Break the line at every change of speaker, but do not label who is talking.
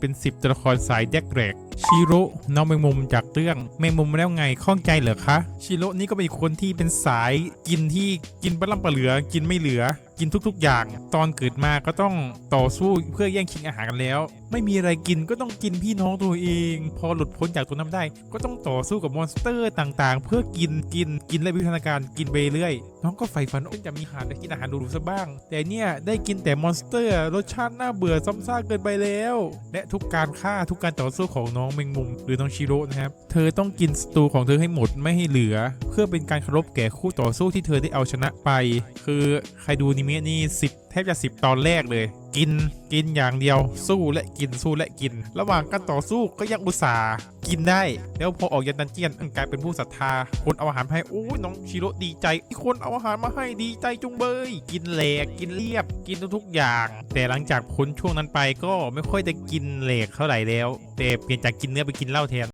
เป็นสิบตัวละครสายแยกแรกชิโร่น้องแมงมุมจากเรื่องแมงมุมแล้วไงข้องใจเหรอคะชิโร่นี่ก็เป็นคนที่เป็นสายกินที่กินปลาล่ำปลาเหลือ กินไม่เหลือ กินทุกๆ อย่าง ตอนเกิดมาก็ต้องต่อสู้เพื่อแย่งชิงอาหารกันแล้ว ไม่มีอะไรกินก็ต้องกินพี่น้องตัวเอง พอหลุดพ้นจากตัวนั้นได้ ก็ต้องต่อสู้กับมอนสเตอร์ต่างๆ เพื่อกินกินกินและวิวัฒนาการกินไปเรื่อยน้องก็ใฝ่ฝันว่าจะมีอาหารได้กินอาหารหรูๆซะบ้าง แต่เนี่ย ได้กินแต่มอนสเตอร์ รสชาติน่าเบื่อซ้ำซากเกินไปแล้ว และทุกการฆ่าทุกการต่อสู้ของน้องแมงมุม หรือน้องชิโร่นะครับ เธอต้องกินสตูของเธอให้หมดไม่ให้เหลือ เพื่อเป็นการเคารพแก่คู่ต่อสู้ที่เธอได้เอาชนะไป คือใครดูนิเมะนี่สิบแทบจะสิบตอนแรกเลย กินกินอย่างเดียวสู้และกินสู้และกิน ระหว่างการต่อสู้ก็ยังอุตส่าห์กินได้ แล้วพอออกยันดันเจียนกลายเป็นผู้ศรัทธา คนเอาอาหารให้โอ้ยน้องชิโร่ดีใจคนเอาอาหารมาให้ดีใจจุงเบย กินแหลกกินเรียบ กินทุกๆอย่าง แต่หลังจากพ้นช่วงนั้นไปก็ไม่ค่อยได้กินแหลกเท่าไหร่แล้ว แต่เปลี่ยนจากกินเนื้อไปกินเหล้าแทน